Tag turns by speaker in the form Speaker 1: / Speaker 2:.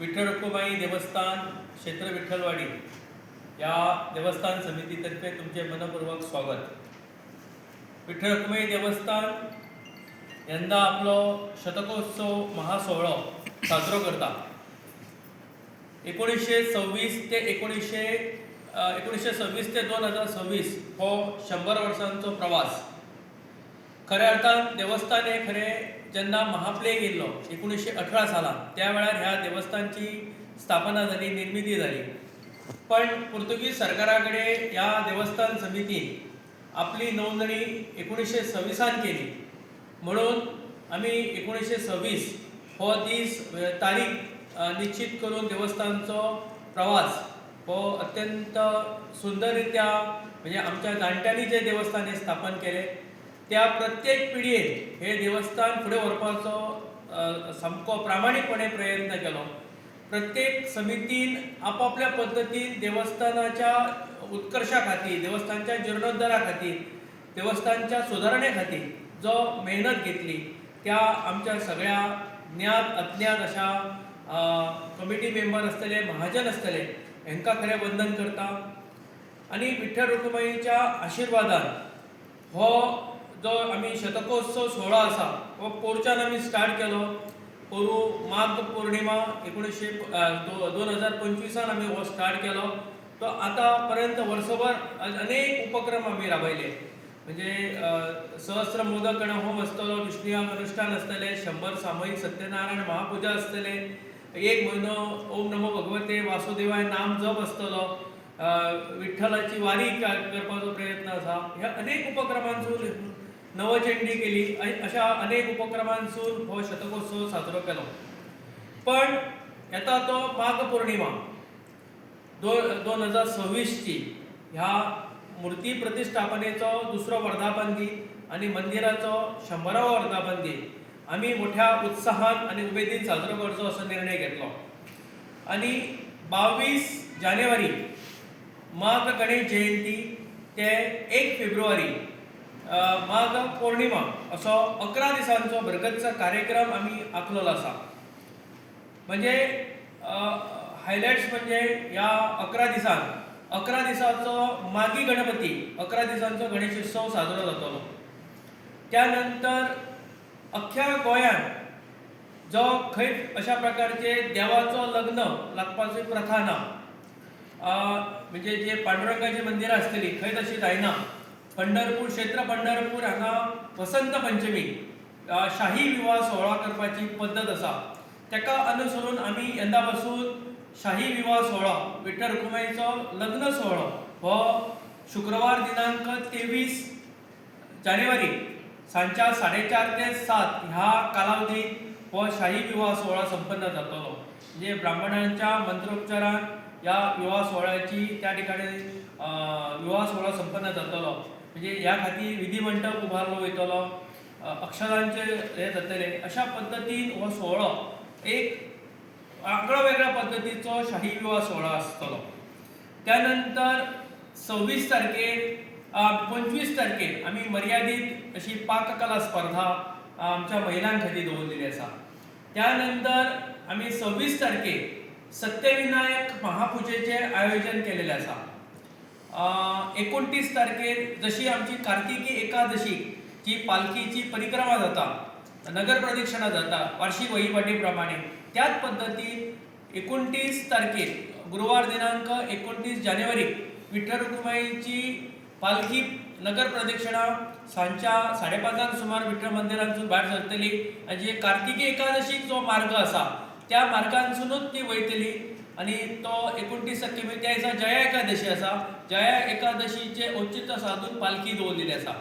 Speaker 1: विठ्ठल रखुमाई देवस्थान क्षेत्र विठ्ठलवाडी या देवस्थान समितीतर्फे तुमचे मनपूर्वक स्वागत. विठ्ठल रखुमाई देवस्थान यंदा आपलो शतकोत्सव महासोहळो साजरो करता एकोणीसशे सव्वीस ते एकोणीसशे एकोणीसशे सव्वीस ते दोन हजार सव्वीस हो शंभर वर्सांचो प्रवास. खऱ्या अर्थान देवस्थान हे खरें जेन्ना महाप्लेग येयल्लो एकोणीसशे अठरा सालांत. त्या वेळार ह्या देवस्थानची स्थापना जाली निर्मिती जाली पण पुर्तुगीज सरकारा कडेन ह्या देवस्थान समितीन आपली नोंदणी एकोणीसशे सव्वीसान केली. म्हणून आमी एकोणीसशे सव्वीस हो दीस तारीख निश्चित करून देवस्थानचो प्रवास हो अत्यंत सुंदररित्या म्हणजे आमच्या जाणट्यांनी जे देवस्थान हे स्थापन केले त्या प्रत्येक पिळयेन हे देवस्थान फुडें व्हरपाचो सामको प्रामाणीकपणे प्रयत्न केलो. प्रत्येक समितीन आपापल्या पद्दतीन देवस्थानाच्या उत्कर्शा खातीर देवस्थानच्या जिर्णोद्धारा खातीर देवस्थानच्या सुदारणे खातीर जो मेहनत घेतली त्या आमच्या सगळ्या ज्ञात अज्ञात अशा कमिटी मेंबर आसतले महाजन आसतले हांकां खरें वंदन करता. आनी विठ्ठल रुक्माईच्या आशिर्वादान हो जो आमी शतकोत्सव सोहळो आसा हो पोरच्यान आमी स्टार्ट केलो. पोरू माघ पौर्णिमा एकोणीसशे दोन हजार पंचवीसान आमी हो स्टार्ट केलो. तो आतां पर्यंत वर्सभर अनेक उपक्रम आमी राबयले म्हणजे सहस्र मोदक गण होम आसतलो विष्णुयाम अनुष्ठान आसतले शंभर सामयिक सत्यनारायण महापुजा आसतले एक म्हयनो ओम नमो भगवते वासुदेवाय नाम जप आसतलो विठ्ठलाची वारी करपाचो प्रयत्न आसा ह्या अनेक उपक्रमांसून नवचंडी केली. अशा अनेक उपक्रमांसून हो शतकोत्सव साजरो केलो. पण येता तो माघ पौर्णिमा दोन दोन हजार सव्वीसची ह्या मुर्ती प्रतिष्ठापनेचो दुसरो वर्धापन दी आणि मंदिराचो शंभरावो वर्धापन दी आमी मोठ्या उत्साहान आणि उमेदीन साजरो करचो असो निर्णय घेतलो. आणि बावीस जानेवारी माघ गणेश जयंती ते एक फेब्रुवारी माघ पौर्णिमा असो अकरा दिसांचो भरगच्च कार्यक्रम आमी आखलेलो आसा म्हणजे हायलायट्स म्हणजे ह्या अकरा दिसान अकरा दिसांचो मागी गणपती अकरा दिसांचो गणेशोत्सव साजरो जातलो त्यानंतर अख्ख्या गोंयांत जो खंय अशा प्रकारचे देवाचो लग्न लागपाची प्रथा ना म्हणजे जे पांडुरंगाची मंदिरां आसतली खंय तशी जायना पंढरपूर क्षेत्र पंढरपूर हांगा वसंत पंचमी शाही विवाह सोहळा करपाची पद्दत आसा तेका अनुसरून आमी यंदा पासून शाही विवाह सोहळा विठ्ठल रुक्माईचो लग्न सोहळो हो शुक्रवार दिनांक तेवीस जानेवारी सांच्या साडेचार ते सात ह्या कालावधीत हो शाही विवाह सोहळा संपन्न जातलो म्हणजे ब्राह्मणांच्या मंत्रोपचारान या विवाह सोहळ्याची त्या ठिकाणी विवाह सोहळा संपन्न जातलो म्हणजे ह्या खातीर विधी मंडप उबारलो वयतलो अक्षरांचे हे जातले अशा पद्दतीन हो सोहळो एक आगळो वेगळ्या पद्दतीचो शाही विवाह सोहळो आसतलो त्यानंतर सव्वीस तारखेर पंचवीस तारखेर आमी मर्यादीत अशी पाककला स्पर्धा आमच्या महिलां खातीर दवरलेली आसा त्यानंतर आमी सव्वीस तारखेक सत्यविनायक महापुजेचे आयोजन केलेले आसा एकोणतीस तारखेर जशी आमची कार्तिकी एकादशी जी पालखीची परिक्रमा जाता नगर प्रदक्षिणा जाता वार्षिक वहिवाटी प्रमाणे त्याच पद्दतीन एकोणतीस तारखेर गुरुवार दिनांक एकोणतीस जानेवारी विठ्ठल रुक्माईची पालखी नगर प्रदक्षिणा सांच्या साडेपांचांक सुमार विठ्ठल मंदिरांसून भायर सरतली. आनी कार्तिकी एकादशीक जो मार्ग आसा त्या मार्गांसूनच ती वयतली आणि तो एकोणतीस तारखे त्या दिसा जया एकादशी आसा जया एकादशीचे औचित्य साधून पालखी दवरलेली आसा